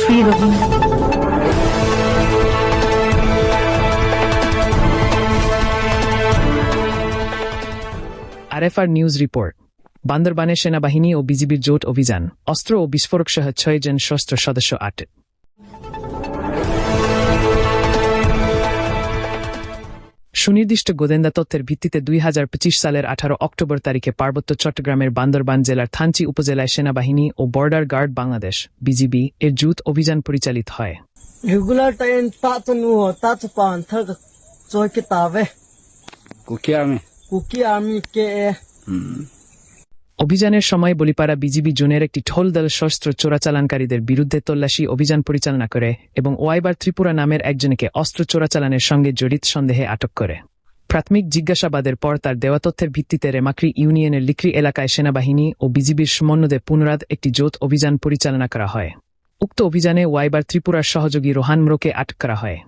Free Rohingya. RFR news report. বান্দরবানে সেনাবাহিনী ও বিজিবির জোট অভিযান। অস্ত্র ও বিস্ফোরক সহ ছয় জন সশস্ত্র সদস্য আটক। সুনির্দিষ্ট গোদেন্দা তথ্যের ভিত্তিতে দুই হাজার পঁচিশ সালের আঠারো অক্টোবর তারিখে পার্বত্য চট্টগ্রামের বান্দরবান জেলার থানচি উপজেলায় সেনাবাহিনী ও border guard Bangladesh B G B এর যুথ অভিযান পরিচালিত হয়। কুকি tayo ta অভিযানের সময় বলিপাড়া বিজিবি জোনের একটি ঠোল দল সশস্ত্র চোরাচালানকারীদের বিরুদ্ধে তল্লাশি অভিযান পরিচালনা করে এবং ওয়াইবার ত্রিপুরা নামের একজনকে অস্ত্র চোরাচালানের সঙ্গে জড়িত সন্দেহে আটক করে। প্রাথমিক জিজ্ঞাসাবাদের পর তার দেওয়া তথ্যের ভিত্তিতে রেমাক্রি ইউনিয়নের লিক্রি এলাকায় সেনাবাহিনী ও বিজিবির সমন্বয়ে পুনরাদ একটি যৌথ অভিযান পরিচালনা করা হয়। উক্ত অভিযানে ওয়াইবার ত্রিপুরার সহযোগী রোহান মোরকে আটক করা হয়।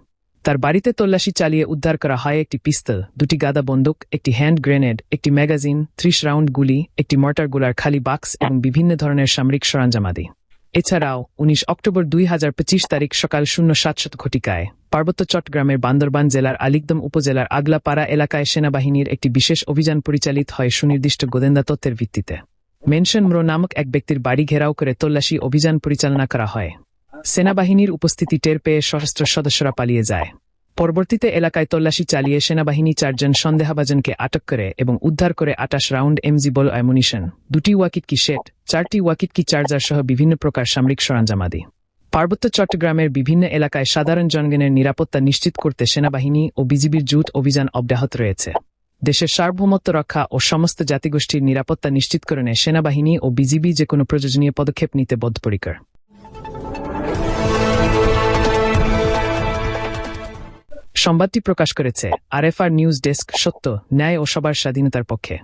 তার বাড়িতে তল্লাশি চালিয়ে উদ্ধার করা হয় একটি পিস্তল, দুটি গাদা বন্দুক, একটি হ্যান্ড গ্রেনেড, একটি ম্যাগাজিন, ত্রিশ রাউন্ড গুলি, একটি মর্টারগুলার খালি বাক্স এবং বিভিন্ন ধরনের সামরিক সরঞ্জামাদি। এছাড়াও, উনিশ অক্টোবর দুই হাজার পঁচিশ তারিখ সকাল শূন্য সাতশত ঘটিকায়, পার্বত্য চট্টগ্রামের বান্দরবান জেলার আলিকদম উপজেলার আগলাপাড়া এলাকায় সেনাবাহিনীর একটি বিশেষ অভিযান পরিচালিত হয় সুনির্দিষ্ট গোয়েন্দা তত্ত্বের ভিত্তিতে। মেনশন ম্রো নামক এক ব্যক্তির বাড়ি ঘেরাও করে তল্লাশি অভিযান পরিচালনা করা হয়। সেনাবাহিনীর উপস্থিতি টের পেয়ে সশস্ত্র সদস্যরা পালিয়ে যায়। পরবর্তীতে এলাকায় তল্লাশি চালিয়ে সেনাবাহিনী চারজন সন্দেহভাজনকে আটক করে এবং উদ্ধার করে আটাশ রাউন্ড এমজি বল অ্যামুনিশন, দুটি ওয়াকিট কি সেট, চারটি ওয়াকিট কি চার্জার সহ বিভিন্ন প্রকার সামরিক সরঞ্জামাদি পার্বত্য চট্টগ্রামের বিভিন্ন এলাকায় সাধারণ জনগণের নিরাপত্তা নিশ্চিত করতে সেনাবাহিনী ও বিজিবির জুট অভিযান অব্যাহত রয়েছে। দেশের সার্বভৌমত্ব রক্ষা ও সমস্ত জাতিগোষ্ঠীর নিরাপত্তা নিশ্চিতকরণে সেনাবাহিনী ও বিজিবি যে কোনো প্রয়োজনীয় পদক্ষেপ নিতে বদ্ধপরিকর। সংবাদটি প্রকাশ করেছে আরএফআর নিউজ ডেস্ক সত্য ন্যায় ও সবার স্বাধীনতার পক্ষে।